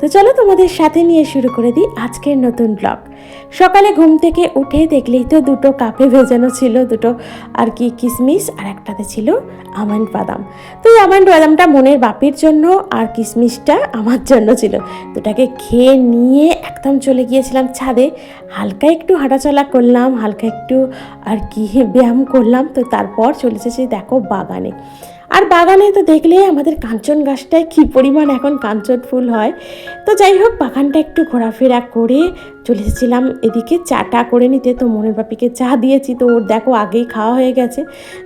তো চলো তোমাদের সাথে নিয়ে শুরু করে দিই আজকের নতুন ব্লগ সকালে ঘুম থেকে উঠে দেখলেই তো দুটো কাপে ভেজানো ছিল, দুটো আর কি কিশমিশ আর একটাতে ছিল আমন্ড বাদাম। তো এই আমন্ড বাদামটা মনের বাপির জন্য আর কিশমিশটা আমার জন্য ছিল। দুটাকে খেয়ে নিয়ে একদম চলে গিয়েছিলাম ছাদে। হালকা একটু হাঁটাচলা করলাম, হালকা একটু আর কি ব্যায়াম করলাম, তো তারপর চলে এসেছি দেখো বাগানে। আর বাগানে তো দেখলে আমাদের কাঞ্চন গাছটায় কী পরিমাণ এখন কাঞ্চন ফুল হয়। তো যাই হোক, বাগানটা একটু ঘোরাফেরা করে চলে এসেছিলাম। এদিকে চাটা করে নিতে তো মনের বাপিকে চা দিয়েছি। তো ওর দেখো আগেই খাওয়া হয়ে গেছে।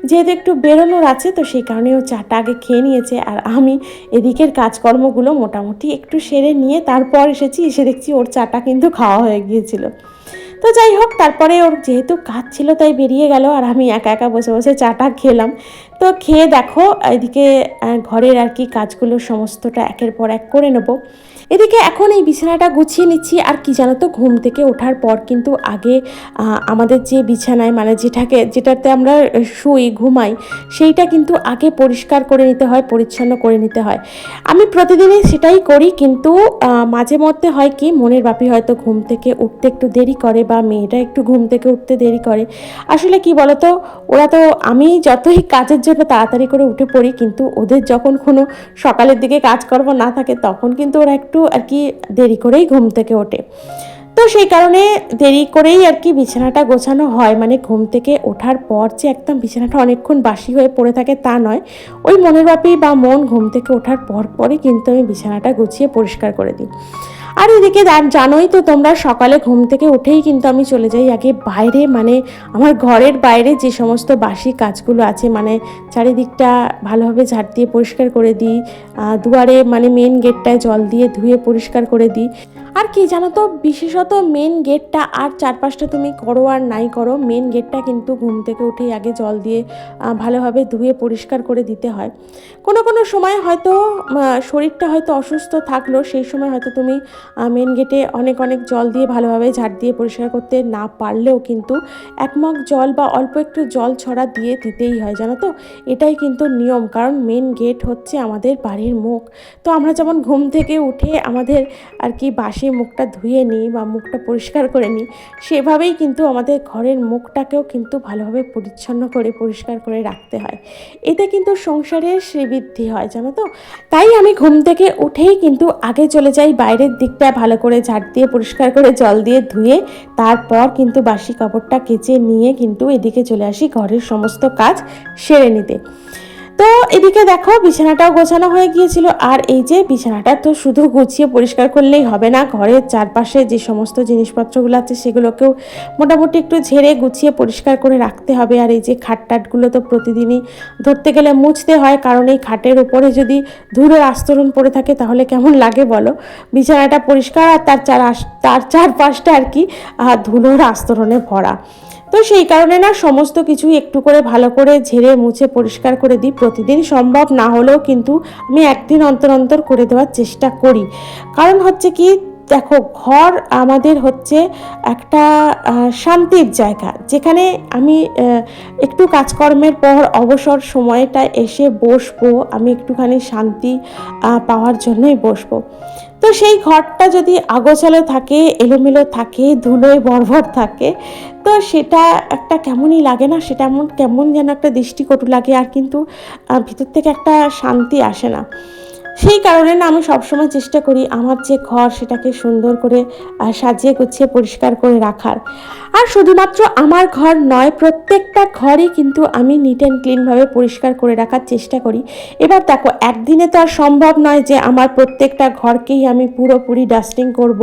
যেহেতু একটু বেরোনোর আছে, তো সেই কারণে ও চাটা আগে খেয়ে নিয়েছে। আর আমি এদিকের কাজকর্মগুলো মোটামুটি একটু সেরে নিয়ে তারপর এসেছি। এসে দেখছি ওর চাটা কিন্তু খাওয়া হয়ে গিয়েছিল। তো যাই হোক, তারপরে ওর যেহেতু কাজ ছিল, তাই বেরিয়ে গেল। আর আমি একা একা বসে বসে চাটা খেলাম। তো খেয়ে দেখো, এদিকে ঘরের আর কি কাজগুলো সমস্তটা একের পর এক করে নেব। এদিকে এখন এই বিছানাটা গুছিয়ে নিচ্ছি, আর কি জানো তো, ঘুম থেকে ওঠার পর কিন্তু আগে আমাদের যে বিছানায় মানে যেটাকে যেটাতে আমরা শুই, ঘুমাই, সেইটা কিন্তু আগে পরিষ্কার করে নিতে হয়, পরিচ্ছন্ন করে নিতে হয়। আমি প্রতিদিনই সেটাই করি, কিন্তু মাঝে মধ্যে হয় কি, মনের বাপি হয়তো ঘুম থেকে উঠতে একটু দেরি করে, বা মেয়েটা একটু ঘুম থেকে উঠতে দেরি করে। আসলে কি বলতো, ওরা তো আমি যতই কাজের জন্য তাড়াতাড়ি করে উঠে পড়ি, কিন্তু ওদের যখন কোনো সকালের দিকে কাজকর্ম না থাকে, তখন কিন্তু ওরা একটু আর কি দেরি করেই ঘুম থেকে ওঠে। তো সেই কারণে দেরি করেই আর কি বিছানাটা গোছানো হয়। মানে ঘুম থেকে ওঠার পর যে একদম বিছানাটা অনেকক্ষণ বাসি হয়ে পড়ে থাকে তা নয়। ওই মনের বাপি বা মন ঘুম থেকে ওঠার পর পরই কিন্তু আমি বিছানাটা গুছিয়ে পরিষ্কার করে দিই। আর এদিকে জানোই তো তোমরা সকালে ঘুম থেকে উঠেই কিন্তু আমি চলে যাই আগে বাইরে মানে আমার ঘরের বাইরে যে সমস্ত বাসি কাজগুলো আছে মানে চারিদিকটা ভালোভাবে ঝাড় দিয়ে পরিষ্কার করে দিই দুয়ারে মানে মেন গেটটায় জল দিয়ে ধুয়ে পরিষ্কার করে দিই। আর কি জানো তো বিশেষত মেন গেটটা আর চারপাশটা তুমি করো আর নাই করো মেন গেটটা কিন্তু ঘুম থেকে উঠেই আগে জল দিয়ে ভালোভাবে ধুয়ে পরিষ্কার করে দিতে হয়। কোনো কোনো সময় হয়তো শরীরটা হয়তো অসুস্থ থাকল, সেই সময় হয়তো তুমি মেন গেটে অনেক অনেক জল দিয়ে ভালোভাবে ঝাড় দিয়ে পরিষ্কার করতে না পারলেও কিন্তু এক মগ জল বা অল্প একটু জল ছড়া দিয়ে দিতেই হয়, জানো তো? এটাই কিন্তু নিয়ম, কারণ মেন গেট হচ্ছে আমাদের বাড়ির মুখ। তো আমরা যেমন ঘুম থেকে উঠে আমাদের আর কি বাসি মুখটা ধুয়ে নিই বা মুখটা পরিষ্কার করে নিই, সেভাবেই কিন্তু আমাদের ঘরের মুখটাকেও কিন্তু ভালোভাবে পরিচ্ছন্ন করে, পরিষ্কার করে রাখতে হয়। এতে কিন্তু সংসারের শ্রীবৃদ্ধি হয়, জানো তো? তাই আমি ঘুম থেকে উঠেই কিন্তু আগে চলে যাই বাইরের দিকটা ভালো করে ঝাড় দিয়ে, পরিষ্কার করে জল দিয়ে ধুয়ে তারপর কিন্তু বাসি কাপড়টা কেচে নিয়ে কিন্তু এদিকে চলে আসি ঘরের সমস্ত কাজ সেরে নিতে। তো এদিকে দেখো, বিছানাটাও গোছানো হয়ে গিয়েছিল। আর এই যে বিছানাটা তো শুধু গুছিয়ে পরিষ্কার করলেই হবে না, ঘরের চারপাশে যে সমস্ত জিনিসপত্রগুলো আছে সেগুলোকেও মোটামুটি একটু ঝেড়ে গুছিয়ে পরিষ্কার করে রাখতে হবে। আর এই যে খাট টাটগুলো তো প্রতিদিনই ধরতে গেলে মুছতে হয়, কারণ এই খাটের উপরে যদি ধুলোর আস্তরণ পড়ে থাকে তাহলে কেমন লাগে বলো? বিছানাটা পরিষ্কার আর তার চার তার চারপাশটা আর কি ধুলোর আস্তরণে ভরা। তো সেই কারণে না সমস্ত কিছুই একটু করে ভালো করে ঝেড়ে মুছে পরিষ্কার করে দিই প্রতিদিন। সম্ভব না হলেও কিন্তু আমি একদিন অন্তর অন্তর করে দেওয়ার চেষ্টা করি। কারণ হচ্ছে কি, দেখো ঘর আমাদের হচ্ছে একটা শান্তির জায়গা। যেখানে আমি একটু কাজকর্মের পর অবসর সময়টা এসে বসবো, আমি একটুখানি শান্তি পাওয়ার জন্যই বসবো। তো সেই ঘরটা যদি আগোছালো থাকে, এলোমেলো থাকে, ধুলোয় বরভর থাকে, তো সেটা একটা কেমনই লাগে না, সেটা এমন, কেমন যেন একটা দৃষ্টিকটু লাগে আর কিন্তু ভিতর থেকে একটা শান্তি আসে না। সেই কারণে না আমি সবসময় চেষ্টা করি আমার যে ঘর সেটাকে সুন্দর করে সাজিয়ে গুছিয়ে পরিষ্কার করে রাখার। আর শুধুমাত্র আমার ঘর নয়, প্রত্যেকটা ঘরই কিন্তু আমি নিট অ্যান্ড ক্লিনভাবে পরিষ্কার করে রাখার চেষ্টা করি। এবার দেখো, একদিনে তো আর সম্ভব নয় যে আমার প্রত্যেকটা ঘরকেই আমি পুরোপুরি ডাস্টিং করব।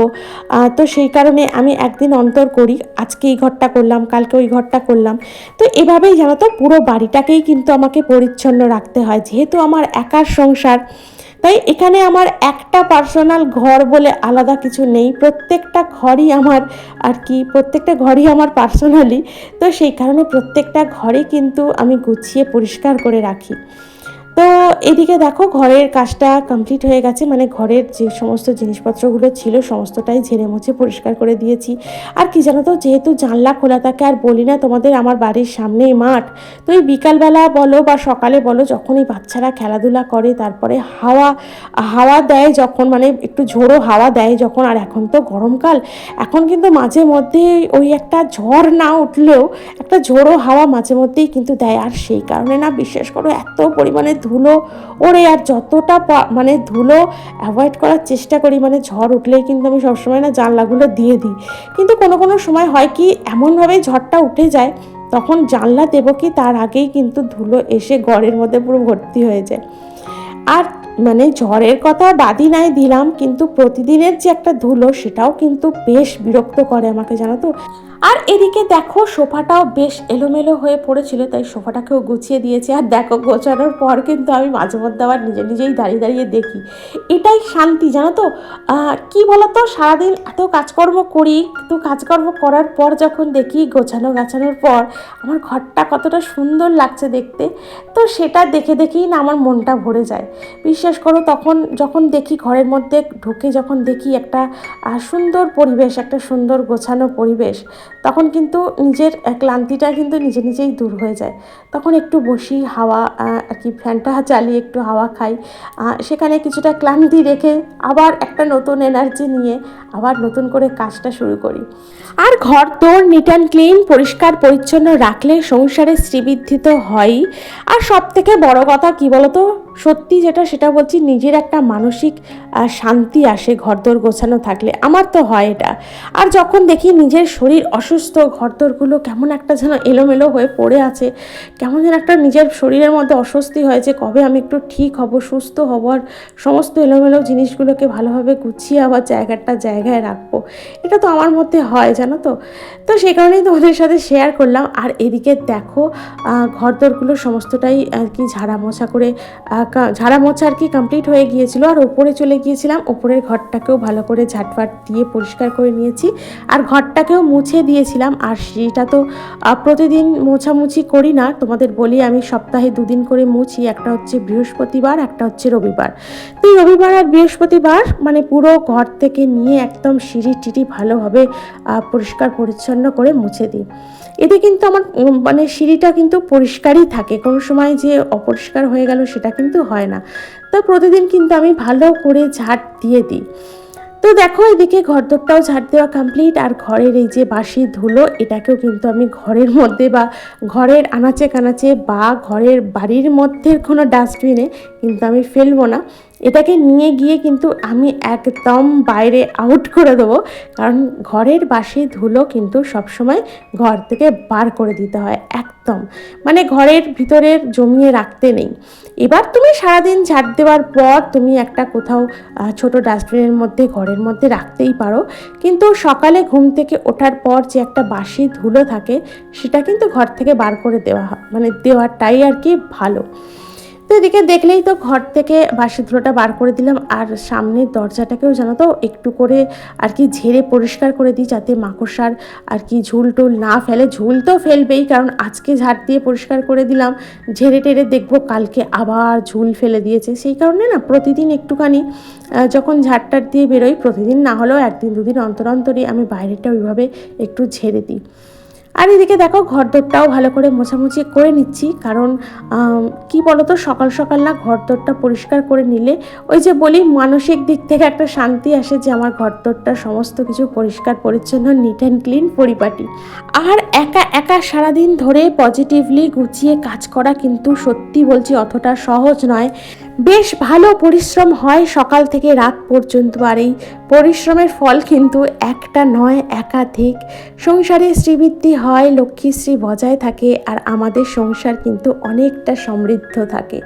তো সেই কারণে আমি একদিন অন্তর করি, আজকে এই ঘরটা করলাম, কালকে ওই ঘরটা করলাম। তো এভাবেই জানো তো, পুরো বাড়িটাকেই কিন্তু আমাকে পরিচ্ছন্ন রাখতে হয়। যেহেতু আমার একার সংসার তাই এখানে আমার একটা পার্সোনাল ঘর বলে আলাদা কিছু নেই। প্রত্যেকটা ঘরই আমার আর কি, প্রত্যেকটা ঘরই আমার পার্সোনালি তো সেই কারণে প্রত্যেকটা ঘরে কিন্তু আমি গুছিয়ে পরিষ্কার করে রাখি। তো এদিকে দেখো ঘরের কাজটা কমপ্লিট হয়ে গেছে মানে ঘরের যে সমস্ত জিনিসপত্রগুলো ছিল সমস্তটাই ঝেড়ে মুছে পরিষ্কার করে দিয়েছি। আর কি জানো তো, যেহেতু জানলা খোলা থাকে, আর বলি না তোমাদের আমার বাড়ির সামনেই মাঠ, তো এই বিকালবেলা বলো বা সকালে বলো যখন এই বাচ্চারা খেলাধুলা করে, তারপরে হাওয়া হাওয়া দেয় যখন মানে একটু ঝোড়ো হাওয়া দেয় যখন, আর এখন তো গরমকাল, এখন কিন্তু মাঝে মধ্যে ওই একটা ঝড় না উঠলেও একটা ঝোড়ো হাওয়া মাঝে মধ্যেই কিন্তু দেয়। আর সেই কারণে না বিশ্বাস করো এত পরিমাণে ধুলো ওরে আর যতটা মানে ধুলো অ্যাভয়েড করার চেষ্টা করি মানে ঝড় উঠলেই কিন্তু আমি সবসময় না জানলাগুলো দিয়ে দিই। কিন্তু কোনো কোনো সময় হয় কি, এমনভাবে ঝড়টা উঠে যায়, তখন জানলা দেবো কি, তার আগেই কিন্তু ধুলো এসে ঘরের মধ্যে পুরো ভর্তি হয়ে যায়। আর মানে ঝড়ের কথা বাদই নাই দিলাম, কিন্তু প্রতিদিনের যে একটা ধুলো, সেটাও কিন্তু বেশ বিরক্ত করে আমাকে, জানো তো? আর এদিকে দেখো, সোফাটাও বেশ এলোমেলো হয়ে পড়েছিল, তাই সোফাটাকেও গুছিয়ে দিয়েছে। আর দেখো, গোছানোর পর কিন্তু আমি মাঝে মধ্যে আবার নিজে নিজেই দাঁড়িয়ে দাঁড়িয়ে দেখি। এটাই শান্তি, জানো তো? কি বলতো, সারাদিন এত কাজকর্ম করি তো কাজকর্ম করার পর যখন দেখি গোছানো গাছানোর পর, আমার ঘরটা কতটা সুন্দর লাগছে দেখতে। তো সেটা দেখে দেখেই না আমার মনটা ভরে যায়। বিশ্বাস করো, তখন যখন দেখি ঘরের মধ্যে ঢুকে যখন দেখি একটা সুন্দর পরিবেশ, একটা সুন্দর গোছানো পরিবেশ তখন কিন্তু নিজের ক্লান্তিটা কিন্তু নিজে নিজেই দূর হয়ে যায়। তখন একটু বসি, হাওয়া আর কি ফ্যানটা চালিয়ে একটু হাওয়া খাই। সেখানে কিছুটা ক্লান্তি রেখে আবার একটা নতুন এনার্জি নিয়ে আবার নতুন করে কাজটা শুরু করি। আর ঘর, তোর নিট অ্যান্ড ক্লিন পরিষ্কার, পরিচ্ছন্ন রাখলে সংসারে শ্রীবৃদ্ধি তো হয়ই আর সব থেকে বড় কথা কী বলতো? সত্যি যেটা, সেটা বলছি নিজের একটা মানসিক শান্তি আসে, ঘরদোর গোছানো থাকলে। আমার তো হয় এটা। আর যখন দেখি নিজের শরীর অসুস্থ, ঘরদোরগুলো কেমন একটা যেন এলোমেলো হয়ে পড়ে আছে, কেমন যেন একটা নিজের শরীরের মধ্যে অস্বস্তি হয় যে কবে আমি একটু ঠিক হব, সুস্থ হব, আর সমস্ত এলোমেলো জিনিসগুলোকে ভালোভাবে গুছিয়ে আবার জায়গাটা জায়গায় রাখব। এটা তো আমার মধ্যে হয়, জানো তো? তো সেই কারণেই তোমাদের সাথে শেয়ার করলাম। আর এদিকে দেখো ঘরদোরগুলো সমস্তটাই আর কি ঝাড়া মোছা করে ঝাড়া মোছা আর কি কমপ্লিট হয়ে গিয়েছিল। আর ওপরে চলে গিয়েছিলাম। ওপরের ঘরটাকেও ভালো করে ঝাটফাট দিয়ে পরিষ্কার করে নিয়েছি। আর ঘরটাকেও মুছে দিয়েছিলাম। আর সেটা তো প্রতিদিন মোছামুছি করি না। তোমাদের বলি, আমি সপ্তাহে দুদিন করে মুছি। একটা হচ্ছে বৃহস্পতিবার, একটা হচ্ছে রবিবার। তো রবিবার আর বৃহস্পতিবার মানে পুরো ঘর থেকে নিয়ে একদম সিঁড়ি টিটি ভালোভাবে পরিষ্কার পরিচ্ছন্ন করে মুছে দিই। এতে কিন্তু আমার মানে সিঁড়িটা কিন্তু পরিষ্কারই থাকে। কোনো সময় যে অপরিষ্কার হয়ে গেল সেটা কিন্তু হয় না। তো প্রতিদিন কিন্তু আমি ভালো করে ঝাড় দিয়ে দিই। তো দেখো এদিকে ঘরদোরটাও ঝাড় দেওয়া কমপ্লিট আর ঘরের এই যে বাসি ধুলো, এটাকেও কিন্তু আমি ঘরের মধ্যে বা ঘরের আনাচে কানাচে বা ঘরের বাড়ির মধ্যে কোনো ডাস্টবিনে কিন্তু আমি ফেলব না। এটাকে নিয়ে গিয়ে কিন্তু আমি একদম বাইরে আউট করে দেবো। কারণ ঘরের বাসি ধুলো কিন্তু সবসময় ঘর থেকে বার করে দিতে হয়, একদম। মানে ঘরের ভিতরের জমিয়ে রাখতে নেই। এবার তুমি সারাদিন ঝাড় দেওয়ার পর তুমি একটা কোথাও ছোট ডাস্টবিনের মধ্যে, ঘরের মধ্যে রাখতেই পারো। কিন্তু সকালে ঘুম থেকে ওঠার পর যে একটা বাসি ধুলো থাকে, সেটা কিন্তু ঘর থেকে বার করে দেওয়া মানে দেওয়াটাই আর কি ভালো। তো এদিকে দেখলেই তো ঘর থেকে বাসি ধুলোটা বার করে দিলাম, আর সামনের দরজাটাকেও জানো তো একটু করে আর কি ঝেড়ে পরিষ্কার করে দিই যাতে মাকড়সার আর কি ঝুল টুল না ফেলে। ঝুল তো ফেলবেই, কারণ আজকে ঝাড় দিয়ে পরিষ্কার করে দিলাম, ঝেড়ে টেড়ে দেখব কালকে আবার ঝুল ফেলে দিয়েছে। সেই কারণে না প্রতিদিন একটুখানি যখন ঝাড়টার দিয়ে বেরোই, প্রতিদিন না হলেও একদিন দুদিন অন্তর অন্তরই আমি বাইরেটা ওইভাবে একটু ঝেড়ে দিই। আর এদিকে দেখো, ঘরদোরটাও ভালো করে মোছামুছি করে নিচ্ছি। কারণ কি বলতো, সকাল সকাল না ঘরদোরটা পরিষ্কার করে নিলে ওই যে বলি, মানসিক দিক থেকে একটা শান্তি আসে যে আমার ঘরদোরটা সমস্ত কিছু পরিষ্কার, পরিচ্ছন্ন নিট অ্যান্ড ক্লিন পরিপাটি। আর একা একা সারাদিন ধরে পজিটিভলি গুছিয়ে কাজ করা কিন্তু সত্যি বলছি অতটা সহজ নয়। বেশ ভালো পরিশ্রম হয় সকাল থেকে রাত পর্যন্ত। আর এই পরিশ্রমের ফল কিন্তু একটা নয়, একাধিক। সংসারে শ্রীবৃদ্ধি হয় লক্ষ্মীশ্রী বজায় থাকে, আর আমাদের সংসার কিন্তু অনেকটা সমৃদ্ধ থাকে।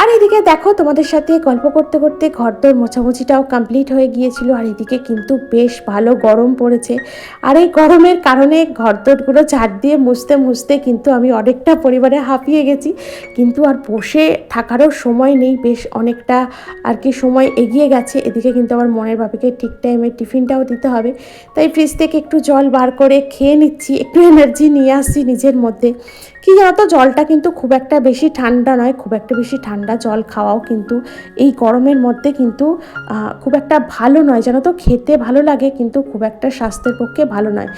আর এদিকে দেখো, তোমাদের সাথে গল্প করতে করতে ঘরদোর মোছামুছিটাও কমপ্লিট হয়ে গিয়েছিল। আর এদিকে কিন্তু বেশ ভালো গরম পড়েছে। আর এই গরমের কারণে ঘরদোরগুলো ঝাড় দিয়ে মুছতে মুছতে কিন্তু আমি অনেকটা পরিবারে হাঁপিয়ে গেছি। কিন্তু আর বসে থাকারও সময় নেই, বেশ অনেকটা আর কি সময় এগিয়ে গেছে। এদিকে কিন্তু আমার মনের বাপিকে ঠিক টাইমে টিফিনটাও দিতে হবে। তাই ফ্রিজ থেকে একটু জল বার করে খেয়ে নিচ্ছি, একটু এনার্জি নিয়ে আসছি নিজের মধ্যে। কি জানো তো, জলটা কিন্তু খুব একটা বেশি ঠান্ডা নয়, খুব একটা বেশি ঠান্ডা জল খাওয়াও কিন্তু এই গরমের মধ্যে কিন্তু খুব একটা ভালো নয়। জানো তো, খেতে ভালো লাগে কিন্তু খুব একটা স্বাস্থ্যের পক্ষে ভালো নয়।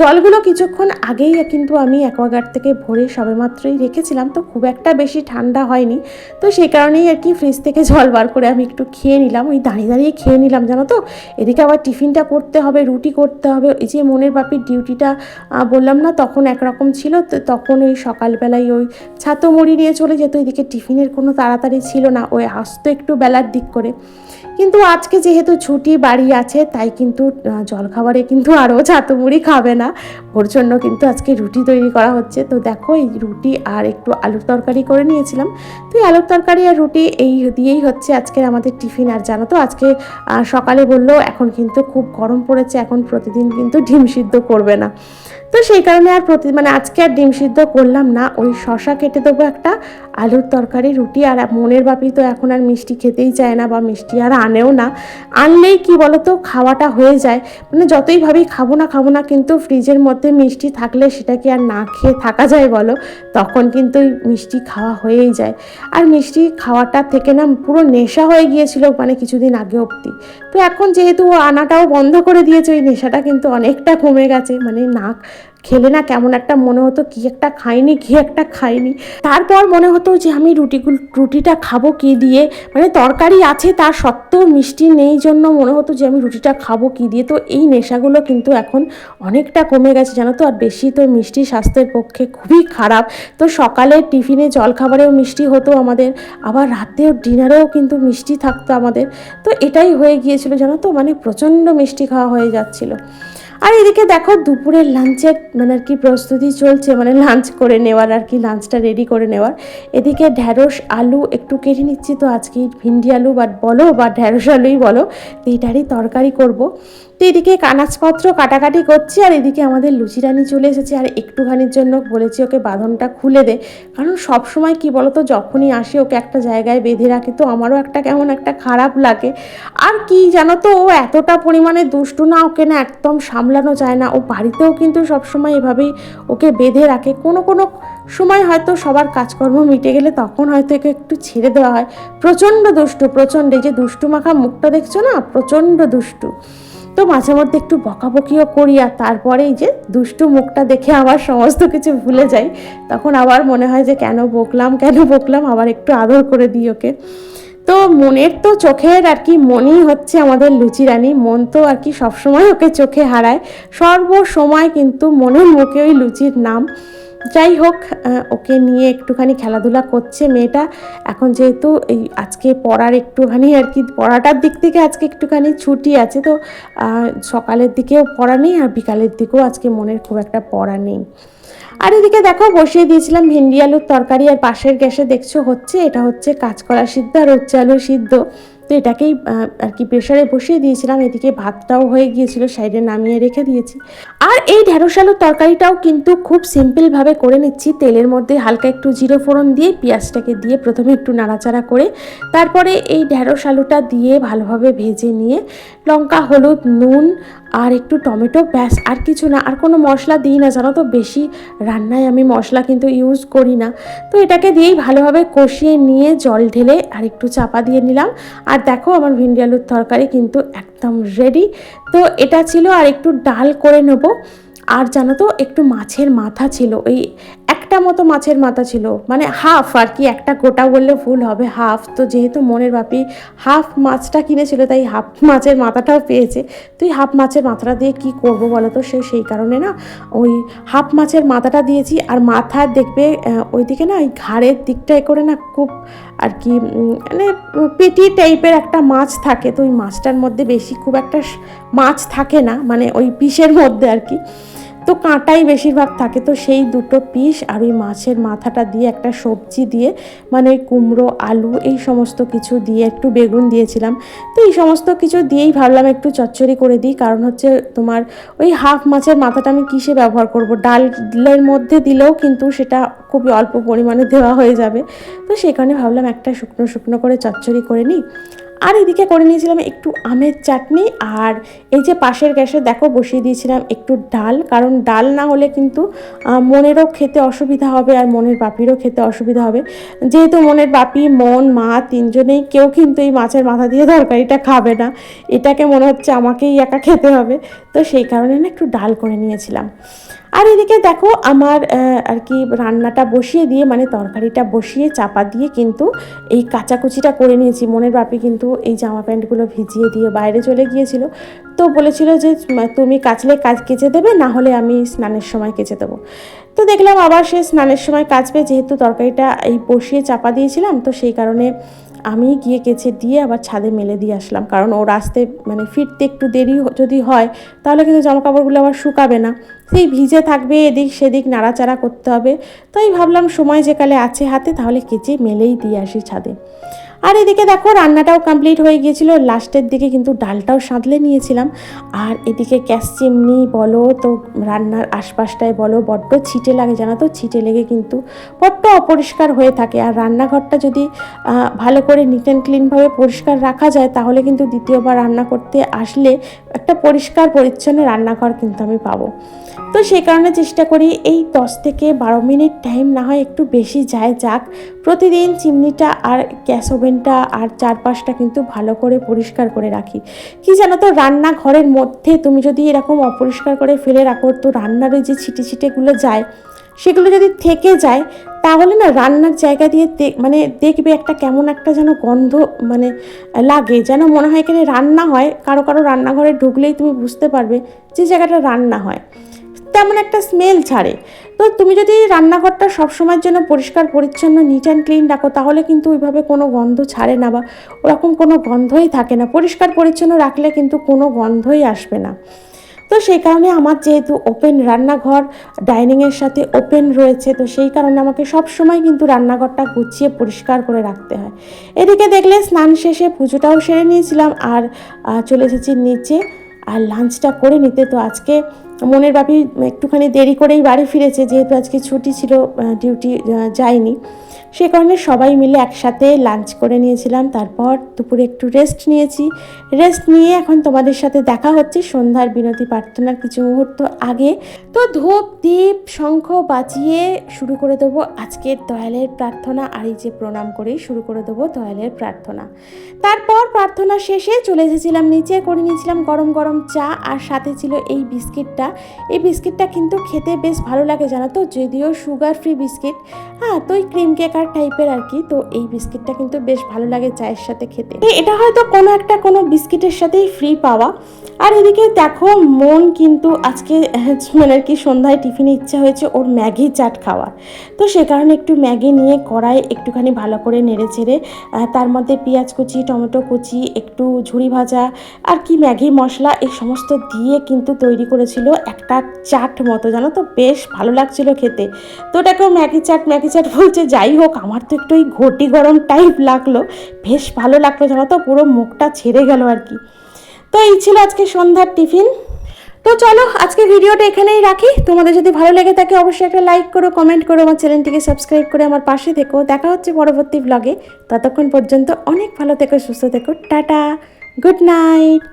জলগুলো কিছুক্ষণ আগেই কিন্তু আমি অ্যাকোয়াগার্ড থেকে ভরে সবেমাত্রই রেখেছিলাম, তো খুব একটা বেশি ঠান্ডা হয়নি। তো সেই কারণেই আর কি ফ্রিজ থেকে জল বার করে আমি একটু খেয়ে নিলাম। ওই দাঁড়িয়ে দাঁড়িয়ে খেয়ে নিলাম, জানো তো? এদিকে আবার টিফিনটা করতে হবে, রুটি করতে হবে। এই যে মনের বাপির ডিউটিটা বললাম না, তখন একরকম ছিল। তো তখন ওই সকালবেলায় ওই ছাতো মুড়ি নিয়ে চলে যেত। এদিকে টিফিনের কোনো তাড়াতাড়ি ছিল না। ওই আসতো একটু বেলার দিক করে কিন্তু আজকে যেহেতু ছুটি বাড়ি আছে, তাই কিন্তু জলখাবারে কিন্তু আরও ছাতু মুড়ি খাবে না। ওর জন্য কিন্তু আজকে রুটি তৈরি করা হচ্ছে। তো দেখো, এই রুটি আর একটু আলুর তরকারি করে নিয়েছিলাম। তো এই আলুর তরকারি আর রুটি এই দিয়েই হচ্ছে আজকের আমাদের টিফিন। আর জানো তো, আজকে সকালে বলল, এখন কিন্তু খুব গরম পড়েছে, এখন প্রতিদিন কিন্তু ডিম সিদ্ধ করবে না। তো সেই কারণে আর প্রতি মানে আজকে আর ডিম সিদ্ধ করলাম না। ওই শশা কেটে দেবো একটা, আলুর তরকারি, রুটি, আর মনের বাপি তো এখন আর মিষ্টি খেতেই চায় না, বা মিষ্টি আর আনেও না। আনলেই কি বলতো, খাওয়াটা হয়ে যায়। মানে যতই ভাবি খাব না খাব না, কিন্তু ফ্রিজের মধ্যে মিষ্টি থাকলে সেটাকে আর না খেয়ে থাকা যায় বলো, তখন কিন্তু মিষ্টি খাওয়া হয়েই যায়। আর মিষ্টি খাওয়াটা থেকে না পুরো নেশা হয়ে গিয়েছিল মানে কিছুদিন আগে অবধি। তো এখন যেহেতু ও আনাটাও বন্ধ করে দিয়েছে, ওই নেশাটা কিন্তু অনেকটা কমে গেছে। মানে না খেলে না কেমন একটা মনে হতো, কি একটা খাইনি, কি একটা খাইনি। তারপর মনে হতো যে আমি রুটিগুলো রুটিটা খাব কি দিয়ে? মানে তরকারি আছে, তার সত্ত্বেও মিষ্টি নেই জন্য মনে হতো যে আমি রুটিটা খাব কি দিয়ে। তো এই নেশাগুলো কিন্তু এখন অনেকটা কমে গেছে, জানো তো? আর বেশি তো মিষ্টি স্বাস্থ্যের পক্ষে খুবই খারাপ। তো সকালে টিফিনে জলখাবারেও মিষ্টি হতো আমাদের, আবার রাতেও ডিনারেও কিন্তু মিষ্টি থাকতো আমাদের। তো এটাই হয়ে গিয়েছিল, জানো তো? মানে প্রচণ্ড মিষ্টি খাওয়া হয়ে যাচ্ছিল। আর এদিকে দেখো দুপুরের লাঞ্চের মানে আর কি প্রস্তুতি চলছে মানে লাঞ্চ করে নেওয়ার আর কি, লাঞ্চটা রেডি করে নেওয়ার। এদিকে ঢ্যাঁড়স, আলু একটু কেটে নিচ্ছি তো, আজকে ভিন্ডি আলু বা বলো বা ঢ্যাঁড়স আলুই বলো এইটারই তরকারি করব। তো এদিকে কানাজপত্র কাটাকাটি করছি আর এদিকে আমাদের লুচিরানি চলে এসেছে আর একটুখানির জন্য বলেছি ওকে বাঁধনটা খুলে দে। কারণ সব সময় কি বলতো, যখনই আসে ওকে একটা জায়গায় বেঁধে রাখি তো আমারও একটা কেমন একটা খারাপ লাগে। আর কি জানো তো ও এতটা পরিমাণে দুষ্টু না, ওকে না একদম সামলানো যায় না। ও বাড়িতেও কিন্তু সবসময় এভাবেই ওকে বেঁধে রাখে। কোনো কোনো সময় হয়তো সবার কাজকর্ম মিটে গেলে তখন হয়তো একে একটু ছেড়ে দেওয়া হয়। প্রচণ্ড দুষ্টু, প্রচণ্ড। এই যে দুষ্টু মাখা মুখটা দেখছ না? প্রচণ্ড দুষ্টু। তো মাঝে মধ্যে একটু বকাবকিও করি আর তারপরে এই যে দুষ্টু মুখটা দেখে আবার সমস্ত কিছু ভুলে যাই। তখন আবার মনে হয় যে কেন বকলাম কেন বকলাম, আবার একটু আদর করে দিই ওকে। তো মনের তো চোখের আর কি মনই হচ্ছে আমাদের লুচিরানি মন তো আর কি সবসময় ওকে চোখে হারায়। সর্ব সময় কিন্তু মনের মুখে ওই লুচির নাম। যাই হোক ওকে নিয়ে একটুখানি খেলাধুলা করছে মেয়েটা। এখন যেহেতু এই আজকে পড়ার একটুখানি আর কি, পড়াটার দিক থেকে আজকে একটুখানি ছুটি আছে, তো সকালের দিকেও পড়া নেই আর বিকালের দিকেও আজকে মনের খুব একটা পড়া নেই। আর এদিকে দেখো, বসিয়ে দিয়েছিলাম ভেন্ডি আলুর তরকারি আর পাশের গ্যাসে দেখছ হচ্ছে, এটা হচ্ছে কাঁচকলা সিদ্ধ আর উচ্চ আলু সিদ্ধ। তো এটাকেই আর কি প্রেশারে বসিয়ে দিয়েছিলাম, এদিকে ভাতটাও হয়ে গিয়েছিল সাইডে নামিয়ে রেখে দিয়েছি। আর এই ঢেঁড়স আলুর তরকারিটাও কিন্তু খুব সিম্পলভাবে করে নিচ্ছি, তেলের মধ্যে হালকা একটু জিরো ফোড়ন দিয়ে, পেঁয়াজটাকে দিয়ে প্রথমে একটু নাড়াচাড়া করে, তারপরে এই ঢেঁড়স আলুটা দিয়ে ভালোভাবে ভেজে নিয়ে, লঙ্কা, হলুদ, নুন আর একটু টমেটো ব্যাস, আর কিছু না, আর কোনো মশলা দিই না, জানো তো? বেশি রান্নায় আমি মশলা কিন্তু ইউজ করি না। তো এটাকে দিয়েই ভালোভাবে কষিয়ে নিয়ে জল ঢেলে আর একটু চাপা দিয়ে নিলাম। আর দেখো আমার ভিন্ডি আলুর তরকারি কিন্তু একদম রেডি তো এটা ছিল আর একটু ডাল করে নেব। আর জানো তো, একটু মাছের মাথা ছিল। ওই একটা মতো মাছের মাথা ছিল। মানে হাফ আর কি, একটা গোটা বললে ভুল হবে হাফ তো যেহেতু মনের বাপি হাফ মাছটা কিনেছিল, তাই হাফ মাছের মাথাটাও পেয়েছে। তুই হাফ মাছের মাথাটা দিয়ে কি করব বলো তো? সে সেই কারণে না, ওই হাফ মাছের মাথাটা দিয়েছি আর মাথার দেখবে ওইদিকে না, ওই ঘাড়ের দিকটায় করে না খুব আর কি মানে পেটি টাইপের একটা মাছ থাকে। তো ওই মাছটার মধ্যে বেশি খুব একটা মাছ থাকে না মানে ওই পিসের মধ্যে আর কি। তো কাঁটাই বেশিরভাগ থাকে, তো সেই দুটো পিস আর ওই মাছের মাথাটা দিয়ে একটা সবজি দিয়ে মানে কুমড়ো, আলু, এই সমস্ত কিছু দিয়ে একটু বেগুন দিয়েছিলাম। তো এই সমস্ত কিছু দিয়েই ভাবলাম একটু চচ্চড়ি করে দিই, কারণ হচ্ছে তোমার ওই হাফ মাছের মাথাটা আমি কিসে ব্যবহার করব? ডালের মধ্যে দিলেও কিন্তু সেটা খুবই অল্প পরিমাণে দেওয়া হয়ে যাবে। তো সেখানে ভাবলাম একটা শুকনো শুকনো করে চচ্চড়ি করে নিই। আর এদিকে করে নিয়েছিলাম একটু আমের চাটনি আর এই যে পাশের গ্যাসে দেখো বসিয়ে দিয়েছিলাম একটু ডাল, কারণ ডাল না হলে কিন্তু মনেরও খেতে অসুবিধা হবে আর মনের বাপিরও খেতে অসুবিধা হবে। যেহেতু মনের বাপি, মন, মা তিনজনেই কেউ কিন্তু এই মাছের মাথা দিয়ে তরকারিটা খাবে না। এটাকে মনে হচ্ছে আমাকেই একা খেতে হবে। তো সেই কারণে না একটু ডাল করে নিয়েছিলাম। আর এদিকে দেখো আমার আর কি রান্নাটা বসিয়ে দিয়ে মানে তরকারিটা বসিয়ে চাপা দিয়ে কিন্তু এই কাচাকুচিটা করে নিয়েছি। মনের বাপি কিন্তু এই জামা প্যান্টগুলো ভিজিয়ে দিয়ে বাইরে চলে গিয়েছিল। তো বলেছিল যে তুমি কাচলে কাজ কেচে দেবে, না হলে আমি স্নানের সময় কেচে দেবো। তো দেখলাম আবার সে স্নানের সময় কাচবে, যেহেতু তরকারিটা এই বসিয়ে চাপা দিয়েছিলাম, তো সেই কারণে আমি গিয়ে কেচে দিয়ে আবার ছাদে মেলে দিয়ে আসলাম। কারণ ওর আসতে মানে ফিরতে একটু দেরি যদি হয়, তাহলে কিন্তু জামাকাপড়গুলো আবার শুকাবে না। সেই ভিজে থাকবে, এদিক সেদিক নাড়াচাড়া করতে হবে। তাই ভাবলাম, সময় যেকালে আছে হাতে, তাহলে কেচে মেলেই দিয়ে আসি ছাদে। আর এদিকে দেখো, রান্নাটাও কমপ্লিট হয়ে গিয়েছিল। লাস্টের দিকে কিন্তু ডালটাও সাঁতলে নিয়েছিলাম। আর এদিকে গ্যাস চিমনি বলো, তো রান্নার আশপাশটায় বলো, বড্ড ছিটে লাগে, জানো তো? ছিটে লেগে কিন্তু বড্ড অপরিষ্কার হয়ে থাকে। আর রান্নাঘরটা যদি ভালো করে নিট অ্যান্ড ক্লিনভাবে পরিষ্কার রাখা যায়, তাহলে কিন্তু দ্বিতীয়বার রান্না করতে আসলে একটা পরিষ্কার, পরিচ্ছন্ন রান্নাঘর কিন্তু আমি পাবো। তো সেই কারণে চেষ্টা করি এই দশ থেকে বারো মিনিট টাইম না হয় একটু বেশি যায় যাক। প্রতিদিন চিমনিটা আর গ্যাস ওভেনটা আর চারপাশটা কিন্তু ভালো করে পরিষ্কার করে রাখি। কি জানো তো, রান্নাঘরের মধ্যে তুমি যদি এরকম অপরিষ্কার করে ফেলে রাখো, তো রান্নার ওই যে ছিটে ছিটেগুলো যায়, সেগুলো যদি থেকে যায়, তাহলে না রান্নার জায়গা দিয়ে মানে দেখবে একটা কেমন একটা যেন গন্ধ মানে লাগে। যেন মনে হয় এখানে রান্না হয়, কারও কারও রান্নাঘরে ঢুকলেই তুমি বুঝতে পারবে যে জায়গাটা রান্না হয়। তেমন একটা স্মেল ছাড়ে। তো তুমি যদি রান্নাঘরটা সবসময়ের জন্য পরিষ্কার, পরিচ্ছন্ন নিট অ্যান্ড ক্লিন রাখো, তাহলে কিন্তু ওইভাবে কোনো গন্ধ ছাড়ে না বা ওরকম কোনো গন্ধই থাকে না। পরিষ্কার, পরিচ্ছন্ন রাখলে কিন্তু কোনো গন্ধই আসবে না। তো সেই কারণে আমার যেহেতু ওপেন রান্নাঘর ডাইনিংয়ের সাথে ওপেন রয়েছে, তো সেই কারণে আমাকে সব সময় কিন্তু রান্নাঘরটা গুছিয়ে পরিষ্কার করে রাখতে হয়। এদিকে দেখলে স্নান শেষে পুজোটাও সেরে নিয়েছিলাম আর চলে এসেছি নিচে আর লাঞ্চটা করে নিতে। তো আজকে মনের বাপি একটুখানি দেরি করেই বাড়ি ফিরেছে যেহেতু আজকে ছুটি ছিল ডিউটি যায়নি। সে কারণে সবাই মিলে একসাথে লাঞ্চ করে নিয়েছিলাম। তারপর দুপুরে একটু রেস্ট নিয়েছি। রেস্ট নিয়ে এখন তোমাদের সাথে দেখা হচ্ছে সন্ধ্যার বিনতি প্রার্থনার কিছু মুহূর্ত আগে। তো ধূপ, দীপ, শঙ্খ বাজিয়ে শুরু করে দেবো আজকের দয়ালের প্রার্থনা। আর এই যে প্রণাম করেই শুরু করে দেবো দয়ালের প্রার্থনা। তারপর প্রার্থনা শেষে চলে এসেছিলাম, নিচে করে নিয়েছিলাম গরম গরম চা। আর সাথে ছিল এই বিস্কিটটা। এই বিস্কিটটা কিন্তু খেতে বেশ ভালো লাগে জানো তো? যদিও সুগার ফ্রি বিস্কিট। হ্যাঁ তো ওই ক্রিম কেকার টাইপের আর কি তো এই বিস্কিটটা কিন্তু বেশ ভালো লাগে চায়ের সাথে খেতে। এটা হয়তো কোনো একটা কোনো বিস্কিটের সাথেই ফ্রি পাওয়া। আর এদিকে দেখো মন কিন্তু আজকে মানে আর কি সন্ধ্যায় টিফিনে ইচ্ছা হয়েছে ওর ম্যাগি চাট খাওয়ার। তো সে কারণে একটু ম্যাগি নিয়ে কড়াই একটুখানি ভালো করে নেড়ে আহ, তার মধ্যে পেঁয়াজ কুচি টমেটো কুচি একটু ঝুড়ি ভাজা আর কি ম্যাগি মশলা এই সমস্ত দিয়ে কিন্তু তৈরি করেছিল একটা চাট মতো জানো তো? বেশ ভালো লাগছিল খেতে। তো ওটাকেও ম্যাগি চাট ম্যাগি চাট বলছে যাই হোক, আমার তো একটু ওই ঘটি গরম টাইপ লাগল। বেশ ভালো লাগল জানো তো, পুরো মুখটা ছেড়ে গেল আর কি। তো এই ছিল আজকে সন্ধ্যার টিফিন। তো চলো, আজকে ভিডিওটা এখানেই রাখি। তোমাদের যদি ভালো লেগে থাকে, অবশ্যই একটা লাইক করো কমেন্ট করো, আমার চ্যানেলটিকে সাবস্ক্রাইব করে আমার পাশে থেকো। দেখা হচ্ছে পরবর্তী ব্লগে ততক্ষণ পর্যন্ত অনেক ভালো থেকো, সুস্থ থেকো। Tata good night